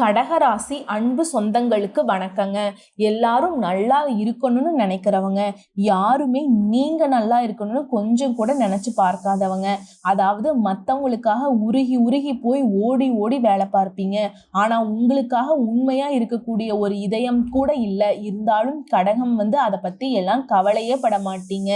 கடகராசி அன்பு சொந்தங்களுக்கு வணக்கங்க. எல்லாரும் நல்லா இருக்கணும்னு நினைக்கிறவங்க யாருமே நீங்க நல்லா இருக்கணும்னு கொஞ்சம் கூட நினைச்சு பார்க்காதவங்க. அதாவது மற்றவங்களுக்காக உருகி உருகி போய் ஓடி ஓடி வேலை பார்ப்பீங்க. ஆனா உங்களுக்காக உண்மையா இருக்கக்கூடிய ஒரு இதயம் கூட இல்லை. இருந்தாலும் கடகம் வந்து அதை பத்தி எல்லாம் கவலையே பட மாட்டீங்க.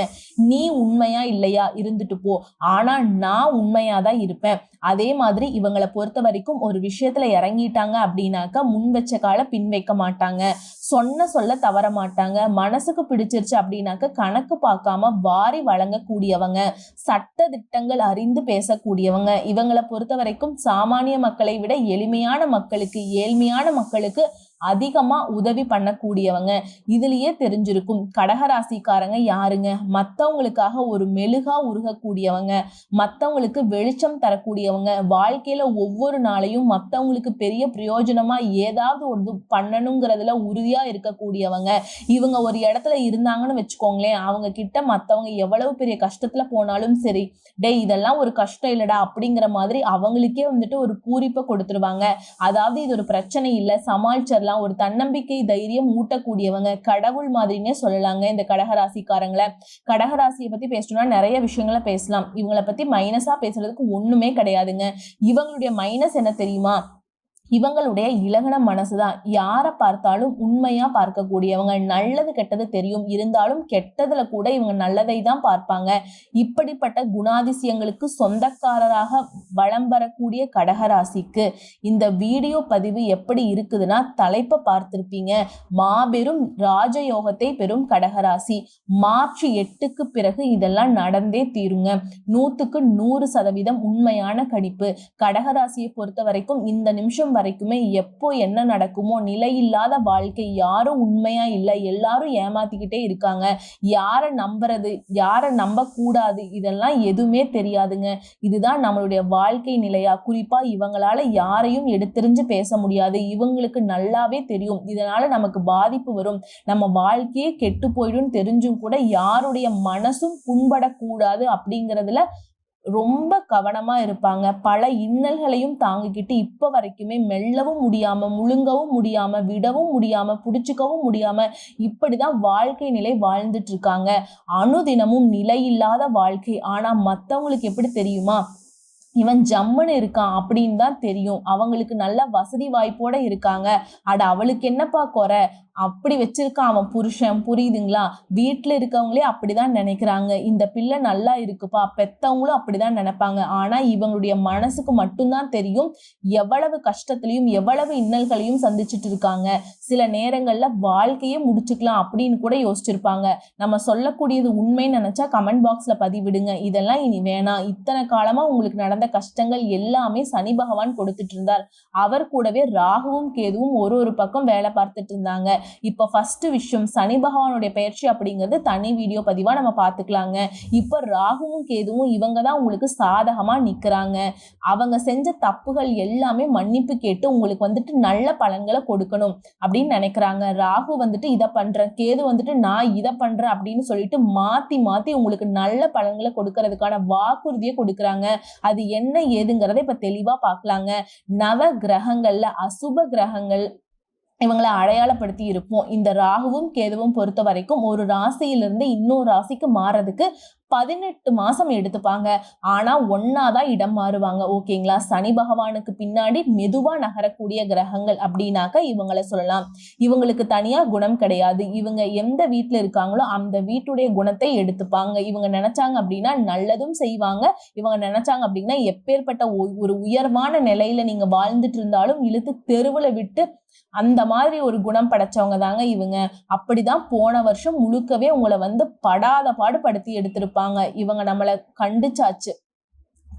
நீ உண்மையா இல்லையா? இருந்துட்டு போ. ஆனா நான் உண்மையா தான் இருப்பேன். அதே மாதிரி இவங்களை பொறுத்த வரைக்கும் ஒரு விஷயத்துல இறங்கிட்டாங்க அப்படின்னாக்கா முன் வச்ச கால பின் வைக்க மாட்டாங்க. சொன்ன சொல்ல தவற மாட்டாங்க. மனசுக்கு பிடிச்சிருச்சு அப்படின்னாக்க கணக்கு பார்க்காம வாரி வழங்கக்கூடியவங்க சட்ட திட்டங்கள் அறிந்து பேசக்கூடியவங்க இவங்களை பொறுத்த வரைக்கும் சாமானிய மக்களை விட எளிமையான மக்களுக்கு ஏழ்மையான மக்களுக்கு அதிகமா உதவி பண்ணக்கூடியவங்க. இதுலயே தெரிஞ்சிருக்கும். கடகராசிக்காரங்க யாருங்க? மத்தவங்களுக்காக ஒரு மெழுகா உருகக்கூடியவங்க. மத்தவங்களுக்கு வெளிச்சம் தரக்கூடியவங்க. வாழ்க்கையில ஒவ்வொரு நாளையும் மத்தவங்களுக்கு பெரிய பிரயோஜனமா ஏதாவது ஒரு பண்ணணுங்கிறதுல உறுதியா இருக்கக்கூடியவங்க. இவங்க ஒரு இடத்துல இருந்தாங்கன்னு வச்சுக்கோங்களேன். அவங்க கிட்ட மத்தவங்க எவ்வளவு பெரிய கஷ்டத்துல போனாலும் சரி டேய் இதெல்லாம் ஒரு கஷ்டம் இல்லடா அப்படிங்கிற மாதிரி அவங்களுக்கே வந்துட்டு ஒரு பூரிப்பை கொடுத்துருவாங்க. அதாவது இது ஒரு பிரச்சனை இல்லை. சமாளிச்சிடலாம். ஒரு தன்னம்பிக்கை தைரியம் ஊட்டக்கூடியவங்க கடவுள் மாதிரினே சொல்லலாங்க இந்த கடகராசிக்காரங்களை. கடகராசியை பத்தி பேசணும்னா நிறைய விஷயங்களை பேசலாம். இவங்களை பத்தி மைனஸா பேசுறதுக்கு ஒண்ணுமே கிடையாதுங்க. இவங்களுடைய மைனஸ் என்ன தெரியுமா? இவங்களுடைய இலகன மனசுதான். யாரை பார்த்தாலும் உண்மையா பார்க்கக்கூடியவங்க நல்லது கெட்டது தெரியும். இருந்தாலும் கெட்டதுல கூட இவங்க நல்லதை தான் பார்ப்பாங்க. இப்படிப்பட்ட குணாதிசயங்களுக்கு சொந்தக்காரராக வளம் வரக்கூடிய கடகராசிக்கு இந்த வீடியோ பதிவு எப்படி இருக்குதுன்னா தலைப்பை பார்த்திருப்பீங்க. மாபெரும் ராஜயோகத்தை பெறும் கடகராசி. மார்ச் எட்டுக்கு பிறகு இதெல்லாம் நடந்தே தீருங்க. நூத்துக்கு நூறு சதவீதம் உண்மையான கணிப்பு. கடகராசியை பொறுத்த வரைக்கும் இந்த நிமிஷம் வரைக்குமே எப்போ என்ன நடக்குமோ நிலையில்லாத வாழ்க்கை யாரும் உண்மையா இல்லை. எல்லாரும் ஏமாத்திக்கிட்டே இருக்காங்க. யாரை நம்புறது யாரை நம்ப கூடாது இதெல்லாம் எதுவுமே தெரியாதுங்க. இதுதான் நம்மளுடைய வாழ்க்கை நிலையா? குறிப்பா இவங்களால யாரையும் எடுத்தெறிஞ்சு பேச முடியாது. இவங்களுக்கு நல்லாவே தெரியும். இதனால நமக்கு பாதிப்பு வரும். நம்ம வாழ்க்கையே கெட்டு போயிடும் தெரிஞ்சும் கூட யாருடைய மனசும் புண்படக்கூடாது அப்படிங்கிறதுல ரொம்ப கவனமா இருப்பாங்க. பல இன்னல்களையும் தாங்கிக்கிட்டு இப்ப வரைக்குமே மெல்லவும் முடியாம முழுங்கவும் முடியாம விடவும் முடியாம புடிச்சுக்கவும் முடியாம இப்படிதான் வாழ்க்கை நிலை வாழ்ந்துட்டு இருக்காங்க அனுதினமும் நிலையில்லாத வாழ்க்கை. ஆனா மத்தவங்களுக்கு எப்படி தெரியுமா? இவன் ஜம்முன்னு இருக்கான் அப்படின்னு தான் தெரியும். அவங்களுக்கு நல்ல வசதி வாய்ப்போட இருக்காங்க. அட அவளுக்கு என்னப்பா குறை? அப்படி வச்சிருக்கான் அவன் புருஷன். புரியுதுங்களா? வீட்டில் இருக்கவங்களே அப்படிதான் நினைக்கிறாங்க. இந்த பிள்ளை நல்லா இருக்குப்பா. பெத்தவங்களும் அப்படிதான் நினைப்பாங்க. ஆனா இவங்களுடைய மனசுக்கு மட்டும்தான் தெரியும் எவ்வளவு கஷ்டத்துலையும் எவ்வளவு இன்னல்களையும் சந்திச்சுட்டு இருக்காங்க. சில நேரங்கள்ல வாழ்க்கையே முடிச்சுக்கலாம் அப்படின்னு கூட யோசிச்சிருப்பாங்க. நம்ம சொல்லக்கூடியது உண்மைன்னு நினைச்சா கமெண்ட் பாக்ஸ்ல பதிவிடுங்க. இதெல்லாம் இனி வேணாம். இத்தனை காலமா உங்களுக்கு நடந்த கஷ்டங்கள் எல்லாமே சனி பகவான் கொடுத்துட்டு இருந்தார். அவர் கூடவே ராகுவும் கேதுவும் ஒரு ஒரு பக்கம் வேலை பார்த்துட்டு இருந்தாங்க. இப்போ ஃபஸ்ட்டு விஷயம் சனி பகவானுடைய பயிற்சி அப்படிங்கிறது தனி வீடியோ பதிவாக நம்ம பார்த்துக்கலாங்க. இப்போ ராகுவும் கேதுவும் இவங்க தான் உங்களுக்கு சாதகமாக நிற்கிறாங்க அவங்க செஞ்ச தப்புகள் எல்லாமே மன்னிப்பு கேட்டு உங்களுக்கு வந்துட்டு நல்ல பலன்களை கொடுக்கணும் அப்படின்னு நினைக்கிறாங்க. ராகு வந்துட்டு இதை பண்ணுறேன் கேது வந்துட்டு நான் இதை பண்ணுறேன் அப்படின்னு சொல்லிட்டு மாற்றி மாற்றி உங்களுக்கு நல்ல பலன்களை கொடுக்கறதுக்கான வாக்குறுதியை கொடுக்குறாங்க. அது என்ன ஏதுங்கிறத இப்போ தெளிவாக பார்க்கலாங்க. நவ கிரகங்களில் அசுப கிரகங்கள் இவங்களை அடையாளப்படுத்தி இருப்போம். இந்த ராகுவும் கேதுவும் பொறுத்த வரைக்கும் ஒரு ராசியிலிருந்து இன்னொரு ராசிக்கு மாறதுக்கு பதினெட்டு மாசம் எடுத்துப்பாங்க. ஆனா ஒன்னாதான் இடம் மாறுவாங்க. ஓகேங்களா? சனி பகவானுக்கு பின்னாடி மெதுவா நகரக்கூடிய கிரகங்கள் அப்படின்னாக்க இவங்களை சொல்லலாம். இவங்களுக்கு தனியா குணம் கிடையாது. இவங்க எந்த வீட்டுல இருக்காங்களோ அந்த வீட்டுடைய குணத்தை எடுத்துப்பாங்க. இவங்க நினைச்சாங்க அப்படின்னா நல்லதும் செய்வாங்க. இவங்க நினைச்சாங்க அப்படின்னா எப்பேற்பட்ட ஒரு உயர்வான நிலையில நீங்க வாழ்ந்துட்டு இருந்தாலும் இழுத்து தெருவுல விட்டு அந்த மாதிரி ஒரு குணம் படைச்சவங்க தாங்க இவங்க. அப்படிதான் போன வருஷம் முழுக்கவே உங்களை வந்து படாத பாடுபடுத்தி எடுத்திருப்பாங்க. இவங்க நம்மளை கண்டிச்சாச்சு.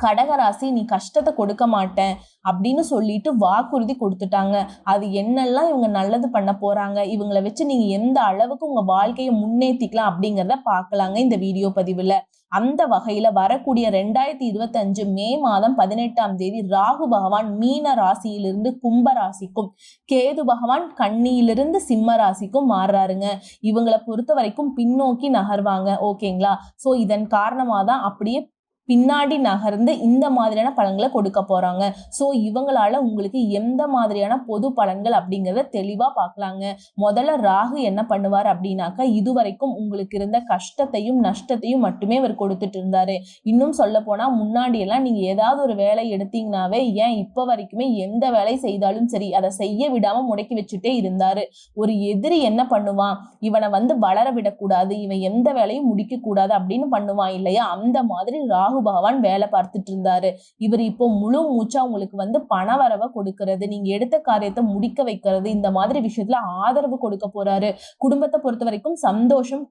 கடகராசி நீ கஷ்டத்தை கொடுக்க மாட்டேன் அப்படின்னு சொல்லிட்டு வாக்குறுதி கொடுத்துட்டாங்க. அது என்னெல்லாம் இவங்க நல்லது பண்ண போறாங்க இவங்களை வச்சு நீங்க எந்த அளவுக்கு உங்க வாழ்க்கையை முன்னேற்றிக்கலாம் அப்படிங்கிறத பார்க்கலாங்க இந்த வீடியோ பதிவுல. அந்த வகையில வரக்கூடிய ரெண்டாயிரத்தி இருபத்தஞ்சு மே மாதம் பதினெட்டாம் தேதி ராகு பகவான் மீன ராசியிலிருந்து கும்ப ராசிக்கும் கேது பகவான் கண்ணியிலிருந்து சிம்ம ராசிக்கும் மாறுறாருங்க. இவங்களை பொறுத்த வரைக்கும் பின்னோக்கி நகர்வாங்க. ஓகேங்களா? சோ இதன் காரணமாக தான் அப்படியே பின்னாடி நகர்ந்து இந்த மாதிரியான பலன்களை கொடுக்க போறாங்க. ஸோ இவங்களால உங்களுக்கு எந்த மாதிரியான பொது பலன்கள் அப்படிங்கிறத தெளிவா பார்க்கலாங்க. முதல்ல ராகு என்ன பண்ணுவார் அப்படின்னாக்கா இதுவரைக்கும் உங்களுக்கு இருந்த கஷ்டத்தையும் நஷ்டத்தையும் மட்டுமே அவர் கொடுத்துட்டு இருந்தாரு. இன்னும் சொல்ல போனா முன்னாடி எல்லாம் நீங்க ஏதாவது ஒரு வேலை எடுத்தீங்கனாவே ஏன் இப்ப வரைக்குமே எந்த வேலை செய்தாலும் சரி அதை செய்ய விடாம முடக்கி வச்சுட்டே இருந்தாரு. ஒரு எதிரி என்ன பண்ணுவான்? இவனை வந்து வளர விடக்கூடாது இவன் எந்த வேலையும் முடிக்க கூடாது அப்படின்னு பண்ணுவான் இல்லையா? அந்த மாதிரி ராகு பகவான் வேலை பார்த்துட்டு இருந்தாரு. இவர் இப்போ முழு மூச்சா உங்களுக்கு வந்து பண வரவை கொடுக்கறது நீங்க எடுத்த காரியத்தை முடிக்க வைக்கிறது இந்த மாதிரி விஷயத்துல ஆதரவு கொடுக்க போறாரு. குடும்பத்தை பொறுத்த வரைக்கும் சந்தோஷம்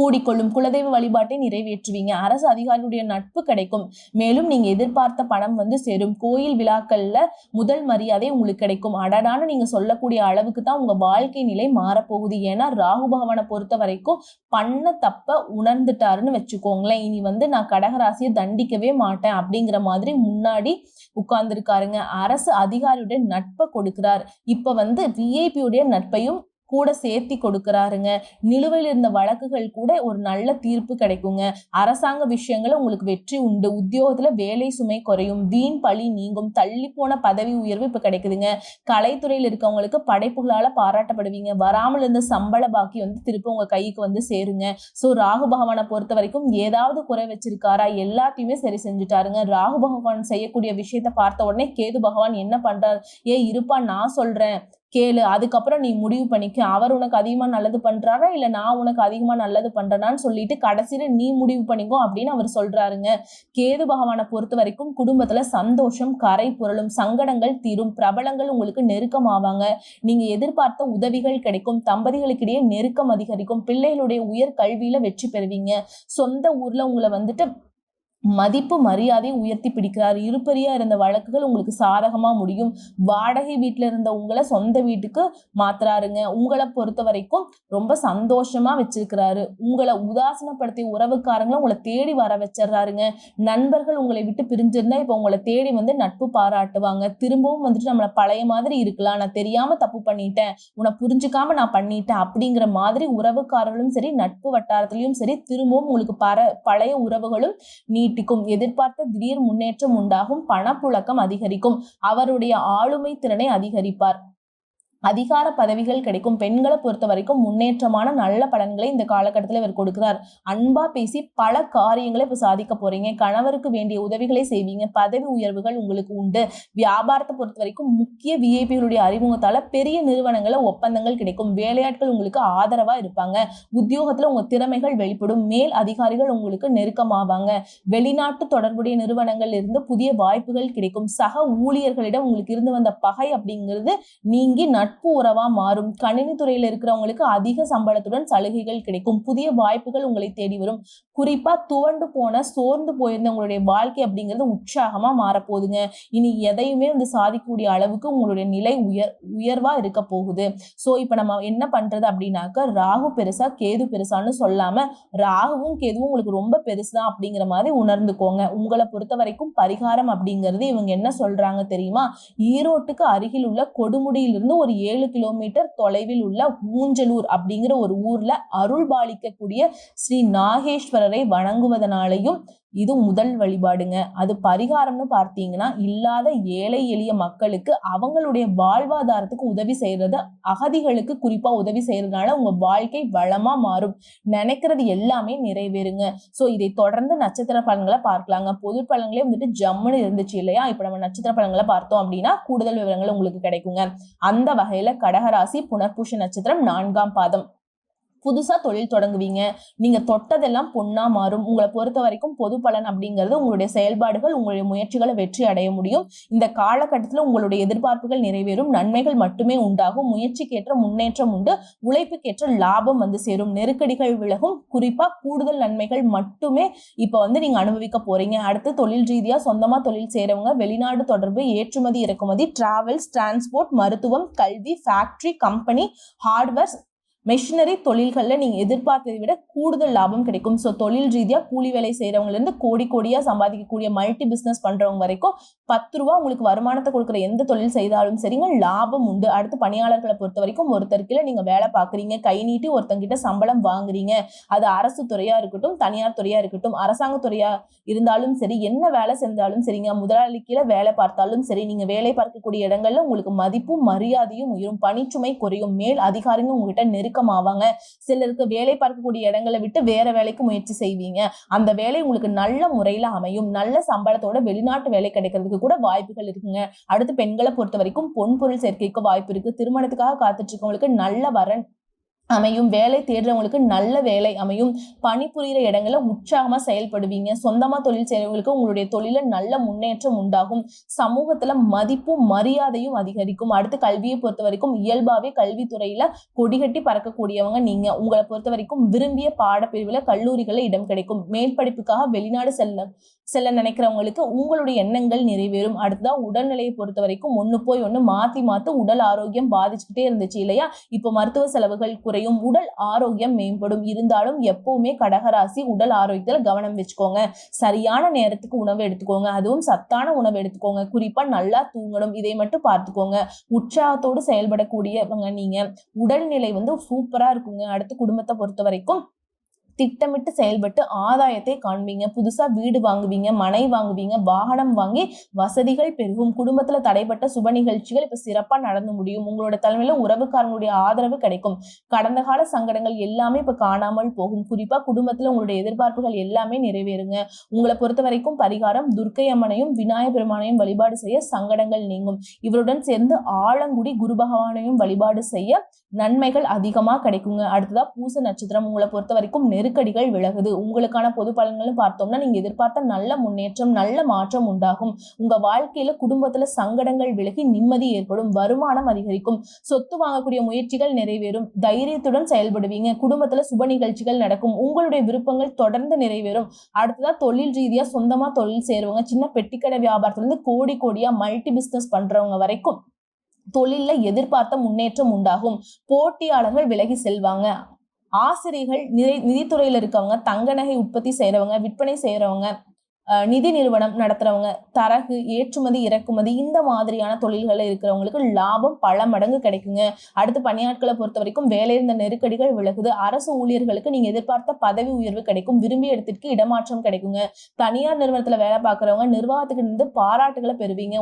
கூடிக்கொள்ளும் குலதெய்வ வழிபாட்டை நிறைவேற்றுவீங்க. அரசு அதிகாரியுடைய நட்பு கிடைக்கும். மேலும் நீங்க எதிர்பார்த்த பணம் வந்து சேரும். கோயில் விழாக்கள்ல முதல் மரியாதை உங்களுக்கு கிடைக்கும். அடடான நீங்க சொல்லக்கூடிய அளவுக்கு தான் உங்க வாழ்க்கை நிலை மாறப்போகுது. ஏன்னா ராகு பகவானை பொறுத்த வரைக்கும் பண்ண தப்ப உணர்ந்துட்டாருன்னு வச்சுக்கோங்களேன். இனி வந்து நான் கடகராசியை தண்டிக்கவே மாட்டேன் அப்படிங்கிற மாதிரி முன்னாடி உட்கார்ந்துருக்காருங்க. அரசு அதிகாரியுடைய நட்பை கொடுக்கிறார். இப்ப வந்து விஐபியுடைய நட்பையும் கூட சேர்த்தி கொடுக்கறாருங்க. நிலுவையில் இருந்த வழக்குகள் கூட ஒரு நல்ல தீர்ப்பு கிடைக்குங்க. அரசாங்க விஷயங்கள உங்களுக்கு வெற்றி உண்டு. உத்தியோகத்துல வேலை சுமை குறையும். வீண் பழி நீங்கும். தள்ளி போன பதவி உயர்வு இப்ப கிடைக்குதுங்க. கலைத்துறையில் இருக்கவங்களுக்கு படைப்புகளால பாராட்டப்படுவீங்க. வராமல் இருந்த சம்பள பாக்கி வந்து திருப்பி உங்க கைக்கு வந்து சேருங்க. ஸோ ராகு பகவானை பொறுத்த வரைக்கும் ஏதாவது குறை வச்சிருக்காரா? எல்லாத்தையுமே சரி செஞ்சுட்டாருங்க. ராகு பகவான் செய்யக்கூடிய விஷயத்த பார்த்த உடனே கேது பகவான் என்ன பண்றாரு? ஏ இருப்பா நான் சொல்றேன். கேளு. அதுக்கப்புறம் நீ முடிவு பண்ணிக்க. அவர் உனக்கு அதிகமா நல்லது பண்றாரா? இல்ல நான் உனக்கு அதிகமா நல்லது பண்றேனான்னு சொல்லிட்டு கடைசியில நீ முடிவு பண்ணிக்கோ அப்படின்னு அவர் சொல்றாருங்க. கேது பகவானை பொறுத்த வரைக்கும் குடும்பத்துல சந்தோஷம் கரை புரளும் சங்கடங்கள் தீரும். பிரபலங்கள் உங்களுக்கு நெருக்கமாவாங்க. நீங்க எதிர்பார்த்த உதவிகள் கிடைக்கும். தம்பதிகளுக்கிடையே நெருக்கம் அதிகரிக்கும். பிள்ளைகளுடைய உயர் கல்வியில வெற்றி பெறுவீங்க. சொந்த ஊர்ல உங்களை வந்துட்டு மதிப்பு மரியாதை உயர்த்தி பிடிக்கிறார். இருப்பரியா இருந்த வழக்குகள் உங்களுக்கு சாதகமா முடியும். வாடகை வீட்டுல இருந்த உங்களை சொந்த வீட்டுக்கு மாத்துறாருங்க. உங்களை பொறுத்த வரைக்கும் ரொம்ப சந்தோஷமா வச்சிருக்கிறாரு. உங்களை உதாசனப்படுத்திய உறவுக்காரங்களை உங்களை தேடி வர வச்சிடுறாருங்க. நண்பர்கள் உங்களை விட்டு பிரிஞ்சிருந்தா இப்போ உங்களை தேடி வந்து நட்பு பாராட்டுவாங்க. திரும்பவும் வந்துட்டு நம்மளை பழைய மாதிரி இருக்கலாம். நான் தெரியாம தப்பு பண்ணிட்டேன். உன்னை புரிஞ்சுக்காம நான் பண்ணிட்டேன் அப்படிங்கிற மாதிரி உறவுக்காரர்களும் சரி நட்பு வட்டாரத்திலையும் சரி திரும்பவும் உங்களுக்கு பர பழைய உறவுகளும் நீ நீட்டிக்கும். எதிர்பார்த்த திடீர் முன்னேற்றம் உண்டாகும். பணப்புழக்கம் அதிகரிக்கும். அவருடைய ஆளுமை திறனை அதிகரிப்பார். அதிகார பதவிகள் கிடைக்கும் பெண்களை பொறுத்த வரைக்கும் முன்னேற்றமான நல்ல பலன்களை இந்த காலகட்டத்தில் இவர் கொடுக்கிறார். அன்பா பேசி பல காரியங்களை இப்ப சாதிக்க போறீங்க. கணவருக்கு வேண்டிய உதவிகளை செய்வீங்க. பதவி உயர்வுகள் உங்களுக்கு உண்டு. வியாபாரத்தை பொறுத்த வரைக்கும் முக்கிய விஐபிகளுடைய அறிமுகத்தால பெரிய நிறுவனங்களை ஒப்பந்தங்கள் கிடைக்கும். வேலையாட்கள் உங்களுக்கு ஆதரவா இருப்பாங்க. உத்தியோகத்துல உங்க திறமைகள் வெளிப்படும். மேல் அதிகாரிகள் உங்களுக்கு நெருக்கமாவாங்க. வெளிநாட்டு தொடர்புடைய நிறுவனங்கள் இருந்து புதிய வாய்ப்புகள் கிடைக்கும். சக ஊழியர்களிடம் உங்களுக்கு இருந்து வந்த பகை அப்படிங்கிறது நீங்கி நட்பு உறவா மாறும். கணினி துறையில இருக்கிறவங்களுக்கு அதிக சம்பளத்துடன் சலுகைகள் கிடைக்கும். புதிய வாய்ப்புகள் உங்களை தேடி வரும். குறிப்பா துவண்டு போன சோர்ந்து போயிருந்த உங்களுடைய வாழ்க்கை அப்படிங்கிறது உற்சாகமா மாறப்போகுதுங்க. இனி எதையுமே வந்து சாதிக்கக்கூடிய அளவுக்கு உங்களுடைய நிலை உயர் உயர்வா இருக்க போகுது. சோ இப்ப நம்ம என்ன பண்றது அப்படின்னாக்க ராகு பெருசா கேது பெருசான்னு சொல்லாம ராகுவும் கேதுவும் உங்களுக்கு ரொம்ப பெருசுதான் அப்படிங்கிற மாதிரி உணர்ந்துக்கோங்க. உங்களை பொறுத்த வரைக்கும் பரிகாரம் அப்படிங்கிறது இவங்க என்ன சொல்றாங்க தெரியுமா? ஈரோட்டுக்கு அருகில் உள்ள கொடுமுடியிலிருந்து ஒரு ஏழு கிலோமீட்டர் தொலைவில் உள்ள ஊஞ்சலூர் அப்படிங்கிற ஒரு ஊர்ல அருள் பாலிக்கக்கூடிய ஸ்ரீ நாகேஸ்வரரை வணங்குவதனாலையும் இது முதல் வழிபாடுங்க. அது பரிகாரம்னு பார்த்தீங்கன்னா இல்லாத ஏழை எளிய மக்களுக்கு அவங்களுடைய வாழ்வாதாரத்துக்கு உதவி செய்யறது அகதிகளுக்கு குறிப்பா உதவி செய்யறதுனால உங்க வாழ்க்கை வளமா மாறும். நினைக்கிறது எல்லாமே நிறைவேறுங்க. ஸோ இதை தொடர்ந்து நட்சத்திர பலன்களை பார்க்கலாங்க. பொது பலன்களே வந்துட்டு ஜம்முன்னு இருந்துச்சு இல்லையா? இப்போ நம்ம நட்சத்திர பலன்களை பார்த்தோம் அப்படின்னா கூடுதல் விவரங்கள் உங்களுக்கு கிடைக்குங்க. அந்த வகையில கடகராசி புனர்பூஷ நட்சத்திரம் நான்காம் பாதம். புதுசா தொழில் தொடங்குவீங்க. நீங்க தொட்டதெல்லாம் பொண்ணா மாறும். உங்களை பொறுத்த வரைக்கும் பொது பலன் அப்படிங்கிறது உங்களுடைய செயல்பாடுகள் உங்களுடைய முயற்சிகளை வெற்றி அடைய முடியும். இந்த காலகட்டத்தில் உங்களுடைய எதிர்பார்ப்புகள் நிறைவேறும். நன்மைகள் மட்டுமே உண்டாகும். முயற்சிக்கேற்ற முன்னேற்றம் உண்டு. உழைப்புக்கேற்ற லாபம் வந்து சேரும். நெருக்கடிகள் விலகும். குறிப்பா கூடுதல் நன்மைகள் மட்டுமே இப்ப வந்து நீங்க அனுபவிக்க போறீங்க. அடுத்து தொழில் ரீதியா சொந்தமா தொழில் செய்கிறவங்க வெளிநாடு தொடர்பு ஏற்றுமதி இறக்குமதி டிராவல்ஸ் டிரான்ஸ்போர்ட் மருத்துவம் கல்வி ஃபேக்டரி கம்பெனி ஹார்ட்வேர்ஸ் மெஷினரி தொழில்களில் நீங்கள் எதிர்பார்த்ததை விட கூடுதல் லாபம் கிடைக்கும். ஸோ தொழில் ரீதியாக கூலி வேலை செய்கிறவங்கலேருந்து கோடி கோடியாக சம்பாதிக்கக்கூடிய மல்டி பிஸ்னஸ் பண்ணுறவங்க வரைக்கும் பத்து ரூபா உங்களுக்கு வருமானத்தை கொடுக்குற எந்த தொழில் செய்தாலும் சரிங்க லாபம் உண்டு. அடுத்து பணியாளர்களை பொறுத்த வரைக்கும் ஒருத்தருக்குல நீங்கள் வேலை பார்க்குறீங்க. கை நீட்டி ஒருத்தங்கிட்ட சம்பளம் வாங்குறீங்க. அது அரசு துறையாக இருக்கட்டும் தனியார் துறையாக இருக்கட்டும் அரசாங்க துறையாக இருந்தாலும் சரி என்ன வேலை செஞ்சாலும் சரிங்க முதலாளி கீழே வேலை பார்த்தாலும் சரி நீங்கள் வேலை பார்க்கக்கூடிய இடங்கள்ல உங்களுக்கு மதிப்பும் மரியாதையும் உயரும். பணிச்சுமை குறையும். மேல் அதிகாரிங்க உங்ககிட்ட நெருக்கமாவாங்க சிலருக்கு வேலை பார்க்கக்கூடிய இடங்களை விட்டு வேற வேலைக்கு முயற்சி செய்வீங்க. அந்த வேலை உங்களுக்கு நல்ல முறையில் அமையும். நல்ல சம்பளத்தோட வெளிநாட்டு வேலை கிடைக்கிறதுக்கு கூட வாய்ப்புகள் இருக்குங்க. அடுத்து பெண்களை பொறுத்த வரைக்கும் பொன் பொருள் சேர்க்கைக்கு வாய்ப்பு இருக்கு. திருமணத்துக்காக காத்துட்டு இருக்கவங்களுக்கு நல்ல வரன் அமையும் வேலை தேடுறவங்களுக்கு நல்ல வேலை அமையும். பணிபுரிகிற இடங்களில் உற்சாகமாக செயல்படுவீங்க. சொந்தமாக தொழில் செய்கிறவங்களுக்கு உங்களுடைய தொழிலில் நல்ல முன்னேற்றம் உண்டாகும். சமூகத்துல மதிப்பும் மரியாதையும் அதிகரிக்கும். அடுத்து கல்வியை பொறுத்த வரைக்கும் இயல்பாகவே கல்வித்துறையில் கொடிகட்டி பறக்கக்கூடியவங்க நீங்க. உங்களை பொறுத்த வரைக்கும் விரும்பிய பாடப்பிரிவில் கல்லூரிகளில் இடம் கிடைக்கும். மேற்படிப்புக்காக வெளிநாடு செல்ல செல்ல நினைக்கிறவங்களுக்கு உங்களுடைய எண்ணங்கள் நிறைவேறும். அடுத்ததா உடல்நிலையை பொறுத்த வரைக்கும் ஒன்று போய் ஒன்று மாத்தி மாத்தி உடல் ஆரோக்கியம் பாதிச்சுக்கிட்டே இருந்துச்சு இல்லையா? இப்போ மருத்துவ செலவுகள் குறை குறையும் உடல் ஆரோக்கியம் மேம்படும். இருந்தாலும் எப்பவுமே கடகராசி உடல் ஆரோக்கியத்துல கவனம் வச்சுக்கோங்க. சரியான நேரத்துக்கு உணவு எடுத்துக்கோங்க. அதுவும் சத்தான உணவு எடுத்துக்கோங்க. குறிப்பா நல்லா தூங்கணும். இதை மட்டும் பார்த்துக்கோங்க. உற்சாகத்தோடு செயல்படக்கூடியவங்க நீங்க. உடல்நிலை வந்து சூப்பரா இருக்குங்க. அடுத்து குடும்பத்தை பொறுத்த வரைக்கும் திட்டமிட்டு செயல்பட்டு ஆதாயத்தை காண்பீங்க. புதுசா வீடு வாங்குவீங்க மனை வாங்குவீங்க வாகனம் வாங்கி வசதிகள் பெருகும். குடும்பத்துல தடைப்பட்ட சுப நிகழ்ச்சிகள் இப்ப சிறப்பா நடந்து முடியும். உங்களோட தலைமையில உறவுக்காரங்களுடைய ஆதரவு கிடைக்கும். கடந்த கால சங்கடங்கள் எல்லாமே இப்ப காணாமல் போகும். குறிப்பா குடும்பத்துல உங்களுடைய எதிர்பார்ப்புகள் எல்லாமே நிறைவேறுங்க. உங்களை பொறுத்த வரைக்கும் பரிகாரம் துர்க்கை அம்மனையும் விநாயக பெருமானையும் வழிபாடு செய்ய சங்கடங்கள் நீங்கும். இவருடன் சேர்ந்து ஆலங்குடி குரு பகவானையும் வழிபாடு செய்ய நன்மைகள் அதிகமா கிடைக்குங்க. அடுத்ததா பூச நட்சத்திரம். உங்களை பொறுத்த வரைக்கும் நெருக்கடிகள் விலகுது. உங்களுக்கான பொது பலன்கள்னு பார்த்தோம்னா நீங்க எதிர்பார்த்த நல்ல முன்னேற்றம் நல்ல மாற்றம் உண்டாகும். உங்க வாழ்க்கையில குடும்பத்துல சங்கடங்கள் விலகி நிம்மதி ஏற்படும். வருமானம் அதிகரிக்கும். சொத்து வாங்கக்கூடிய முயற்சிகள் நிறைவேறும். தைரியத்துடன் செயல்படுவீங்க. குடும்பத்துல சுப நிகழ்ச்சிகள் நடக்கும். உங்களுடைய விருப்பங்கள் தொடர்ந்து நிறைவேறும். அடுத்ததா தொழில் ரீதியா சொந்தமா தொழில் சேருவங்க. சின்ன பெட்டிக்கடை வியாபாரத்துல இருந்து கோடி கோடியா மல்டி பிசினஸ் பண்றவங்க வரைக்கும் தொழில எதிர்பார்த்த முன்னேற்றம் உண்டாகும். போட்டியாளர்கள் விலகி செல்வாங்க. ஆசிரியர்கள் நிதி நிதித்துறையில இருக்கவங்க தங்க நகை உற்பத்தி செய்யறவங்க விற்பனை செய்யறவங்க நிதி நிறுவனம் நடத்துறவங்க தரகு ஏற்றுமதி இறக்குமதி இந்த மாதிரியான தொழில்களில் இருக்கிறவங்களுக்கு லாபம் பல மடங்கு கிடைக்குங்க. அடுத்து பணியாட்களை பொறுத்த வரைக்கும் வேலை இருந்த நெருக்கடிகள் விலகுது. அரசு ஊழியர்களுக்கு நீங்க எதிர்பார்த்த பதவி உயர்வு கிடைக்கும். விரும்பிய இடத்திற்கு இடமாற்றம் கிடைக்குங்க. தனியார் நிறுவனத்துல வேலை பார்க்குறவங்க நிர்வாகத்துக்கு இருந்து பாராட்டுகளை பெறுவீங்க.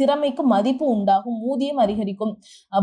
திறமைக்கு மதிப்பு உண்டாகும் ஊதியம் அதிகரிக்கும்.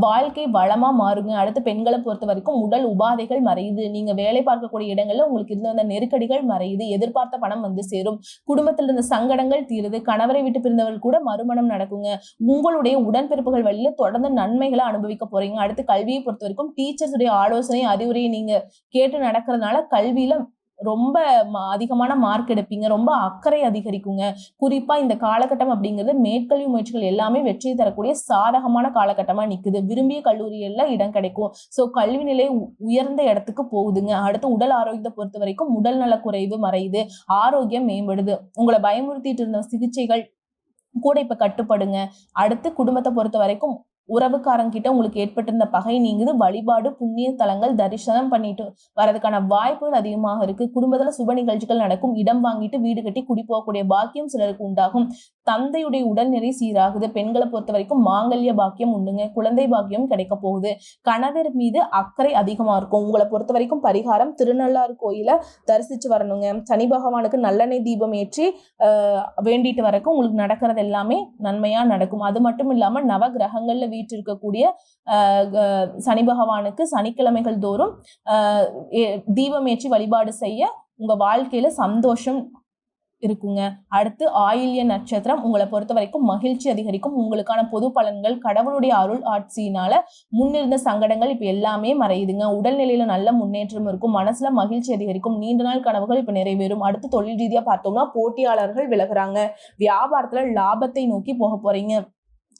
வாழ்க்கை வளமா மாறுங்க. அடுத்து பெண்களை பொறுத்த வரைக்கும் உடல் உபாதைகள் மறையுது. நீங்க வேலை பார்க்கக்கூடிய இடங்கள்ல உங்களுக்கு இருந்த நெருக்கடிகள் மறையுது. எதிர்பார்த்த பணம் வந்து சேரும். குடும்பத்தில் இருந்த சங்கடங்கள் தீருது. கணவரை விட்டு பிரிந்தவர்கள் கூட மறுமணம் நடக்குங்க. உங்களுடைய உடன்பிறப்புகள் வழியில தொடர்ந்து நன்மைகளை அனுபவிக்க போறீங்க. அடுத்து கல்வியை பொறுத்த வரைக்கும் டீச்சர்ஸ் உடைய ஆலோசனை அறிவுரையை நீங்க கேட்டு நடக்கிறதுனால கல்வியில ரொம்ப ம- அதிகமான மார்க் எடுப்பீங்க. ரொம்ப அக்கறை அதிகரிக்குங்க. குறிப்பா இந்த காலகட்டம் அப்படிங்கிறது மேற்கல்வி முயற்சிகள் எல்லாமே வெற்றி தரக்கூடிய சாதகமான காலகட்டமா நிக்குது. விரும்பிய கல்லூரியில இடம் கிடைக்கும். ஸோ கல்வி நிலை உயர்ந்த இடத்துக்கு போகுதுங்க. அடுத்து உடல் ஆரோக்கியத்தை பொறுத்த வரைக்கும் உடல் நலக்குறைவு மறையுது. ஆரோக்கியம் மேம்படுது. உங்களை பயமுறுத்திட்டு இருந்த சிகிச்சைகள் கூட இப்ப கட்டுப்படுங்க. அடுத்து குடும்பத்தை பொறுத்த வரைக்கும் உறவுக்காரங்கிட்ட உங்களுக்கு ஏற்பட்டிருந்த பகை நீங்குது வழிபாடு புண்ணிய தலங்கள் தரிசனம் பண்ணிட்டு வரதுக்கான வாய்ப்புகள் அதிகமாக இருக்கு. குடும்பத்துல சுப நிகழ்ச்சிகள் நடக்கும். இடம் வாங்கிட்டு வீடு கட்டி குடி போகக்கூடிய பாக்கியம் சிலருக்கு உண்டாகும். தந்தையுடைய உடல்நிலை சீராகுது. பெண்களை பொறுத்த வரைக்கும் மாங்கல்ய பாக்கியம் உண்டுங்க. குழந்தை பாக்கியம் கிடைக்க போகுது. கணவர் மீது அக்கறை அதிகமா இருக்கும். உங்களை பொறுத்த வரைக்கும் பரிகாரம் திருநள்ளாறு கோயில தரிசிச்சு வரணுங்க. சனி பகவானுக்கு நல்லெண்ணெய் தீபம் ஏற்றி வேண்டிட்டு வரக்கும் உங்களுக்கு நடக்கிறது எல்லாமே நன்மையா நடக்கும். அது மட்டும் இல்லாம நவ கிரகங்கள்ல வீட்டு இருக்கக்கூடிய சனி பகவானுக்கு சனிக்கிழமைகள் தோறும் ஏ- தீபம் ஏற்றி வழிபாடு செய்ய உங்க வாழ்க்கையில சந்தோஷம் இருக்குங்க. அடுத்து ஆயில்ய நட்சத்திரம். உங்களை பொறுத்த வரைக்கும் மகிழ்ச்சி அதிகரிக்கும். உங்களுக்கான பொது பலன்கள் கடவுளுடைய அருள் ஆட்சியினால முன்னிருந்த சங்கடங்கள் இப்ப எல்லாமே மறையுதுங்க. உடல்நிலையில நல்ல முன்னேற்றம் இருக்கும். மனசுல மகிழ்ச்சி அதிகரிக்கும். நீண்ட நாள் கனவுகள் இப்ப நிறைவேறும். அடுத்து தொழில் ரீதியா பார்த்தோம்னா போட்டியாளர்கள் விலகுறாங்க. வியாபாரத்துல லாபத்தை நோக்கி போக போறீங்க.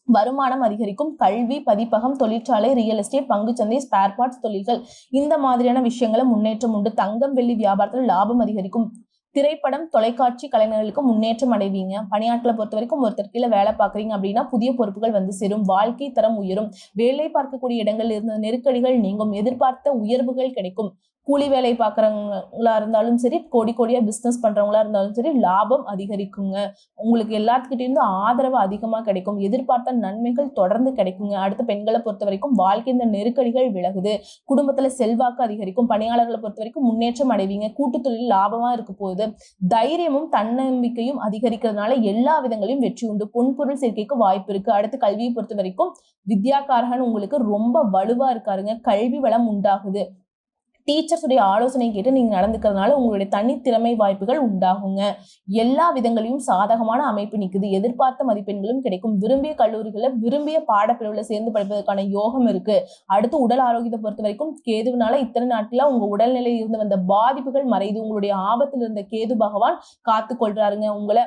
வருமானம் அதிகரிக்கும். கல்வி பதிப்பகம் தொழிற்சாலை ரியல் எஸ்டேட் பங்குச்சந்தை ஸ்பேர் பார்ட்ஸ் தொழில்கள். இந்த மாதிரியான விஷயங்களை முன்னேற்றம் உண்டு. தங்கம் வெள்ளி வியாபாரத்தில் லாபம் அதிகரிக்கும். திரைப்படம் தொலைக்காட்சி கலைஞர்களுக்கு முன்னேற்றம் அடைவீங்க. பணியாட்களை பொறுத்த வரைக்கும் ஒருத்தர் கீழே வேலை பார்க்குறீங்க அப்படின்னா புதிய பொறுப்புகள் வந்து சேரும். வாழ்க்கை தரம் உயரும். வேலை பார்க்கக்கூடிய இடங்களில் இருந்த நெருக்கடிகள் நீங்கும். எதிர்பார்த்த உயர்வுகள் கிடைக்கும். கூலி வேலை பார்க்குறவங்களா இருந்தாலும் சரி கோடி கோடியாக பிஸ்னஸ் பண்ணுறவங்களா இருந்தாலும் சரி லாபம் அதிகரிக்குங்க. உங்களுக்கு எல்லாத்துக்கிட்டேருந்து ஆதரவு அதிகமாக கிடைக்கும். எதிர்பார்த்த நன்மைகள் தொடர்ந்து கிடைக்குங்க. அடுத்த பெண்களை பொறுத்த வரைக்கும் வாழ்க்கை இந்த நெருக்கடிகள் விலகுது. குடும்பத்தில் செல்வாக்கு அதிகரிக்கும். பணியாளர்களை பொறுத்த வரைக்கும் முன்னேற்றம் அடைவீங்க. கூட்டுத்தொழில் லாபமாக இருக்க போகுது. தைரியமும் தன்னம்பிக்கையும் அதிகரிக்கிறதுனால எல்லா விதங்களையும் வெற்றி உண்டு. பொன்பொருள் சேர்க்கைக்கு வாய்ப்பு இருக்குது அடுத்து கல்வியை பொறுத்த வரைக்கும் வித்யாகாரகன் உங்களுக்கு ரொம்ப வலுவாக இருக்காருங்க. கல்வி வளம் உண்டாகுது. டீச்சர்ஸுடைய ஆலோசனை கேட்டு நீங்கள் நடந்துக்கிறதுனால உங்களுடைய தனித்திறமை வாய்ப்புகள் உண்டாகுங்க. எல்லா விதங்களையும் சாதகமான அமைப்பு நிற்குது எதிர்பார்த்த மதிப்பெண்களும் கிடைக்கும். விரும்பிய கல்லூரிகளில் விரும்பிய பாடப்பிரிவில் சேர்ந்து படிப்பதற்கான யோகம் இருக்கு. அடுத்து உடல் ஆரோக்கியத்தை பொறுத்த வரைக்கும் கேதுவினால இத்தனை நாட்களா உங்க உடல்நிலையில் இருந்து வந்த பாதிப்புகள் மறைது உங்களுடைய ஆபத்தில் இருந்த கேது பகவான் காத்து கொள்றாருங்க உங்களை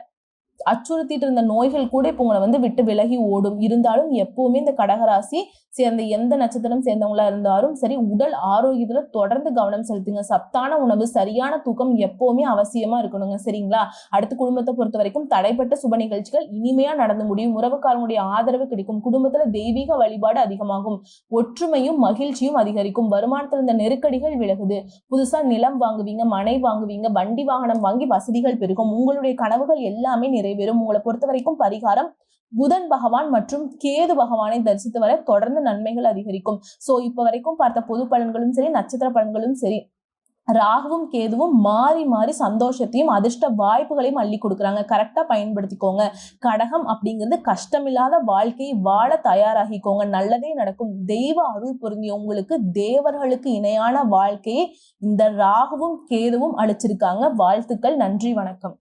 அச்சுறுத்திட்டு இருந்த நோய்கள் கூட இப்போ உங்களை வந்து விட்டு விலகி ஓடும். இருந்தாலும் எப்பவுமே இந்த கடகராசி சேர்ந்த எந்த நட்சத்திரம் சேர்ந்தவங்களா இருந்தாலும் சரி உடல் ஆரோக்கியத்துல தொடர்ந்து கவனம் செலுத்துங்க. சத்தான உணவு சரியான தூக்கம் எப்பவுமே அவசியமா இருக்கணுங்க. சரிங்களா? அடுத்து குடும்பத்தை பொறுத்த வரைக்கும் தடைப்பட்ட சுப நிகழ்ச்சிகள் இனிமையா நடந்து முடியும். உறவுக்காரங்களுடைய ஆதரவு கிடைக்கும். குடும்பத்துல தெய்வீக வழிபாடு அதிகமாகும். ஒற்றுமையும் மகிழ்ச்சியும் அதிகரிக்கும். வருமானத்துல இருந்த நெருக்கடிகள் விலகுது. புதுசா நிலம் வாங்குவீங்க மனை வாங்குவீங்க வண்டி வாகனம் வாங்கி வசதிகள் பெருகும். உங்களுடைய கனவுகள் எல்லாமே நிறைவேறும். உங்களை பொறுத்த வரைக்கும் பரிகாரம் புதன் பகவான் மற்றும் கேது பகவானை தரிசித்து வர தொடர்ந்து நன்மைகள் அதிகரிக்கும். சோ இப்ப வரைக்கும் பார்த்த பொது பலன்களும் சரி நட்சத்திர பலன்களும் சரி ராகுவும் கேதுவும் மாறி மாறி சந்தோஷத்தையும் அதிர்ஷ்ட வாய்ப்புகளையும் அள்ளி கொடுக்குறாங்க. கரெக்டா பயன்படுத்திக்கோங்க. கடகம் அப்படிங்கிறது கஷ்டமில்லாத வாழ்க்கையை வாழ தயாராகிக்கோங்க. நல்லதே நடக்கும். தெய்வ அருள் பொருந்திய உங்களுக்கு தேவர்களுக்கு இணையான வாழ்க்கையை இந்த ராகுவும் கேதுவும் அழிச்சிருக்காங்க வாழ்த்துக்கள். நன்றி. வணக்கம்.